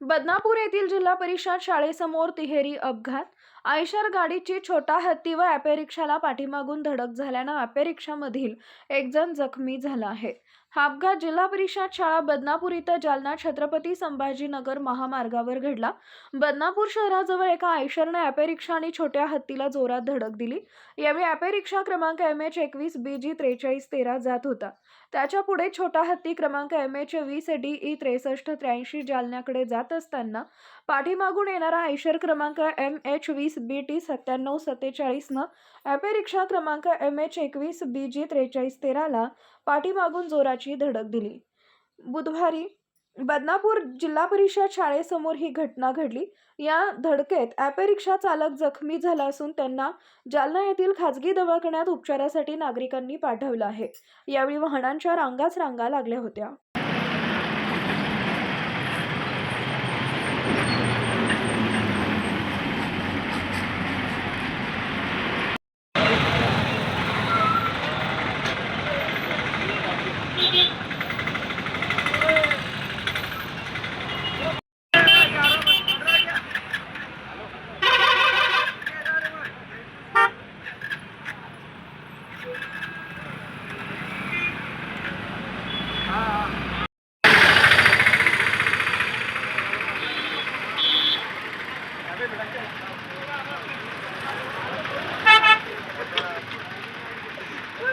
बदनापूर येथील जिल्हा परिषद शाळेसमोर तिहेरी अपघात. आयशर गाडीची छोटा हत्ती व ॲपेरिक्षाला पाठीमागून धडक झाल्यानं ॲपेरिक्षामधील एकजण एक जण जखमी झाला आहे. हा अपघात जिल्हा परिषद शाळा बदनापूर इथं जालना छत्रपती संभाजीनगर महामार्गावर घडला. बदनापूर शहराजवळ एका आयशरनं ॲपे रिक्षा आणि छोट्या हत्तीला जोरात धडक दिली. यावेळी ॲपे रिक्षा क्रमांक एम एच एकवीस बी जी त्रेचाळीस तेरा जात होता. त्याच्या पुढे छोटा हत्ती क्रमांक एम एच वीस डी ई त्रेसष्ट त्र्याऐंशी जालन्याकडे जात असताना पाठीमागून येणारा आयशर क्रमांक एम एच वीस बी टी सत्त्याण्णव सत्तेचाळीसनं ॲपे रिक्षा क्रमांक एम एच एकवीस बी जी त्रेचाळीस तेराला पाठीमागून जोराची धडक दिली. बुधवारी बदनापूर जिल्हा परिषद शाळेसमोर ही घटना घडली. या धडकेत ॲपे रिक्षा चालक जखमी झाला असून त्यांना जालना येथील खाजगी दवाखान्यात उपचारासाठी नागरिकांनी पाठवलं आहे. यावेळी वाहनांच्या रांगाच रांगा लागल्या होत्या.